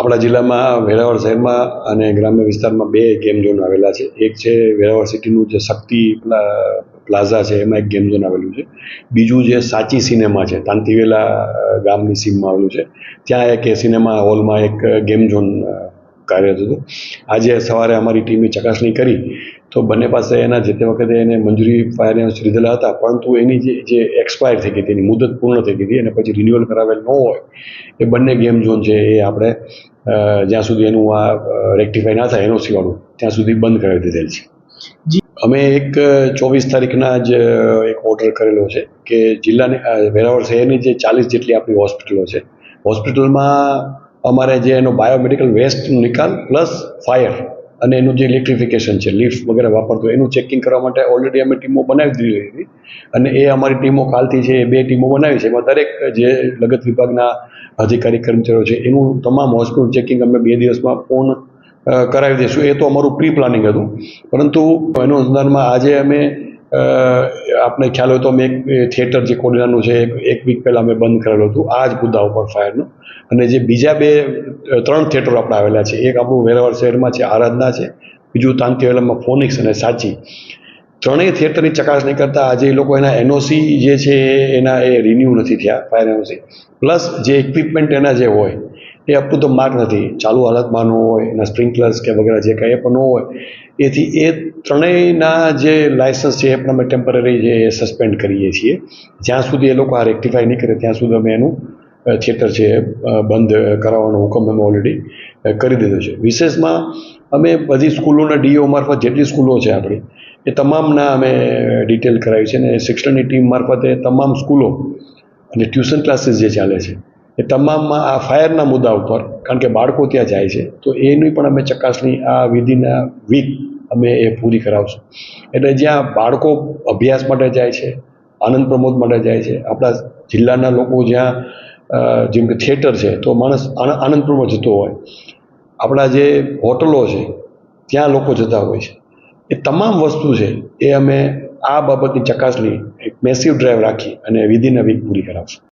આપણા જિલ્લામાં વેરાવળ શહેરમાં અને ગ્રામ્ય વિસ્તારમાં બે ગેમ ઝોન આવેલા છે. એક છે વેરાવળ સિટીનું જે શક્તિ પ્લા- પ્લાઝા છે, એમાં એક ગેમ ઝોન આવેલું છે. બીજું જે સાચી સિનેમા છે, તાંતીવેલા ગામની સીમમાં આવેલું છે. ત્યાં એક એ સિનેમા હોલમાં એક ગેમ ઝોન કાર્યરત હતું આજે સવારે અમારી ટીમે ચકાસણી કરી તો બંને પાસે એના જે તે વખતે એને મંજૂરી ફાયર લીધેલા હતા, પરંતુ એની જે એક્સપાયર થઈ ગઈ હતી, એની મુદત પૂર્ણ થઈ ગઈ હતી, અને પછી રિન્યુઅલ કરાવેલ ન હોય, એ બંને ગેમ ઝોન છે એ આપણે જ્યાં સુધી એનું આ રેક્ટિફાઈ ના થાય એનઓસી સીવાનું ત્યાં સુધી બંધ કરાવી દીધેલ છે. અમે એક ચોવીસ તારીખના જ એક ઓર્ડર કરેલો છે કે જિલ્લાની વેરાવળ શહેરની જે ચાલીસ જેટલી આપણી હોસ્પિટલો છે હોસ્પિટલમાં અમારે જે એનો બાયોમેડિકલ વેસ્ટનો નિકાલ પ્લસ ફાયર અને એનું જે ઇલેક્ટ્રિફિકેશન છે લિફ્ટ વગેરે વાપરતો, એનું ચેકિંગ કરવા માટે ઓલરેડી અમે ટીમો બનાવી દીધી હતી. અને એ અમારી ટીમો કાલથી છે, એ બે ટીમો બનાવી છે. એમાં દરેક જે લગત વિભાગના અધિકારી કર્મચારીઓ છે, એનું તમામ હોસ્પિટલ ચેકિંગ અમે બે દિવસમાં પૂર્ણ કરાવી દઈશું. એ તો અમારું પ્રી પ્લાનિંગ હતું. પરંતુ એનું અનુસંધાનમાં આજે અમે આપને ખ્યાલ હોય તો અમે એક થિયેટર જે કોડીનાનું છે, એક વીક પહેલાં અમે બંધ કરેલું હતું, આ જ મુદ્દા ઉપર ફાયરનું અને જે બીજા બે ત્રણ થિયેટરો આપણે આવેલા છે, એક આપણું વેરાવળ શહેરમાં છે, આરાધના છે, બીજું તાંતીવેલામાં ફોનિક્સ અને સાચી. ત્રણેય થિયેટરની ચકાસણી કરતાં આજે એ લોકો એના એનઓસી જે છે, એના એ રિન્યૂ નથી થયા ફાયર એનઓસી પ્લસ જે ઇક્વિપમેન્ટ એના જે હોય એ અપ ટુ ધ માર્ક નથી. ચાલુ હાલતમાં ન હોય, એના સ્પ્રિંકલર્સ કે વગેરે જે કંઈ પણ ન હોય, એથી એ ત્રણેયના જે લાયસન્સ છે એ પણ અમે ટેમ્પરરી જે સસ્પેન્ડ કરીએ છીએ. જ્યાં સુધી એ લોકો આ રેક્ટિફાઈ નહીં કરે, ત્યાં સુધી અમે એનું થિયેટર છે બંધ કરાવવાનો હુકમ અમે ઓલરેડી કરી દીધો છે. વિશેષમાં અમે બધી સ્કૂલોના ડીઓ મારફત, જેટલી સ્કૂલો છે આપણી, એ તમામના અમે ડિટેલ કરાવી છે અને શિક્ષણની ટીમ મારફતે તમામ સ્કૂલો અને ટ્યુશન ક્લાસીસ જે ચાલે છે એ તમામમાં આ ફાયરના મુદ્દા ઉપર, કારણ કે બાળકો ત્યાં જાય છે, તો એની પણ અમે ચકાસણી, આ વિધિના વીક અમે એ પૂરી કરાવશું. એટલે જ્યાં બાળકો અભ્યાસ માટે જાય છે, આનંદ પ્રમોદ માટે જાય છે, આપણા જિલ્લાના લોકો જ્યાં જેમ કે થિયેટર છે, તો માણસ આન- આનંદ પ્રમોદ જતો હોય. આપણા જે હોટલો છે, ત્યાં લોકો જતા હોય છે. એ તમામ વસ્તુ છે, એ અમે આ બાબતની ચકાસણી, એક મેસિવ ડ્રાઈવ રાખી અને વિધિન વીક પૂરી કરાવશું.